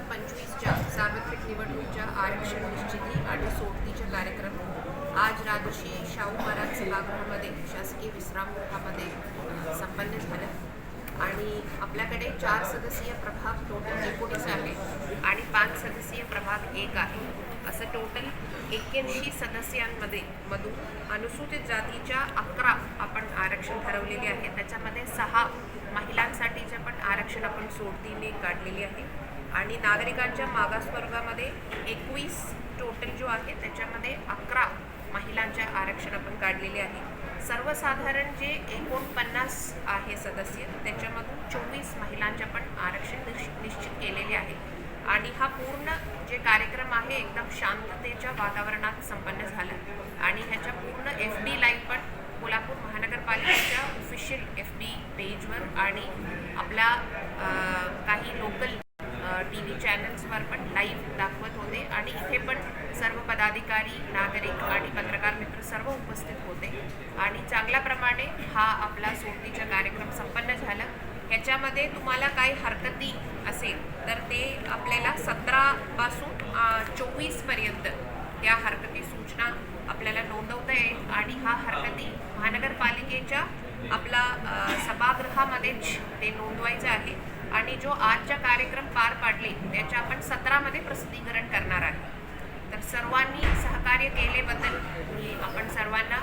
हजार पंचवीसच्या सार्वत्रिक निवडणूकच्या आरक्षण निश्चिती आणि सोडतीच्या कार्यक्रम आज राजशी शाहू महाराज सभागृहामध्ये शासकीय विश्रामगृहामध्ये संपन्न झालं. आणि आपल्याकडे चार सदस्यीय प्रभाग टोटल एकोणीस आहे आणि पाच सदस्यीय प्रभाग एक आहे. असं टोटल एक्क्याऐंशी सदस्यांमध्ये मधून अनुसूचित जातीच्या अकरा आपण आरक्षण ठरवलेले आहे. त्याच्यामध्ये सहा महिलांसाठीचे पण आरक्षण आपण सोडतीने काढलेली आहे. आणि नागरिकांच्या मागासवर्गामध्ये एकवीस टोटल जो आहे त्याच्यामध्ये अकरा महिलांच्या आरक्षण आपण काढलेले आहे. सर्वसाधारण जे एकोणपन्नास आहे सदस्य त्याच्यामधून चोवीस महिलांच्या पण आरक्षण निश- निश्चित केलेले आहे. आणि हा पूर्ण जे कार्यक्रम आहे एकदम शांततेच्या वातावरणात संपन्न झाला. आणि ह्याच्या पूर्ण एफ डी लाईव्ह पण कोल्हापूर महानगरपालिकेच्या ऑफिशियल एफ डी पेजवर आणि आपल्या काही लोकल टी व्ही चॅनल्सवर पण लाईव्ह दाखवत होते. आणि इथे पण सर्व पदाधिकारी नागरिक आणि पत्रकार मित्र सर्व उपस्थित होते. आणि चांगल्या प्रमाणे हा आपला सोडतीचा कार्यक्रम संपन्न झाला. ह्याच्यामध्ये तुम्हाला काही हरकती असेल तर ते आपल्याला सतरापासून चोवीसपर्यंत त्या हरकती सूचना आपल्याला नोंदवता येईल. आणि हा हरकती महानगरपालिकेच्या आपला सभागृहामध्येच ते नोंदवायचं आहे. आणि जो आजचा कार्यक्रम पार पाडले त्याच्या आपण सतरामध्ये प्रसिद्धीकरण करणार आहे. तर सर्वांनी सहकार्य केल्याबद्दल मी आपण सर्वांना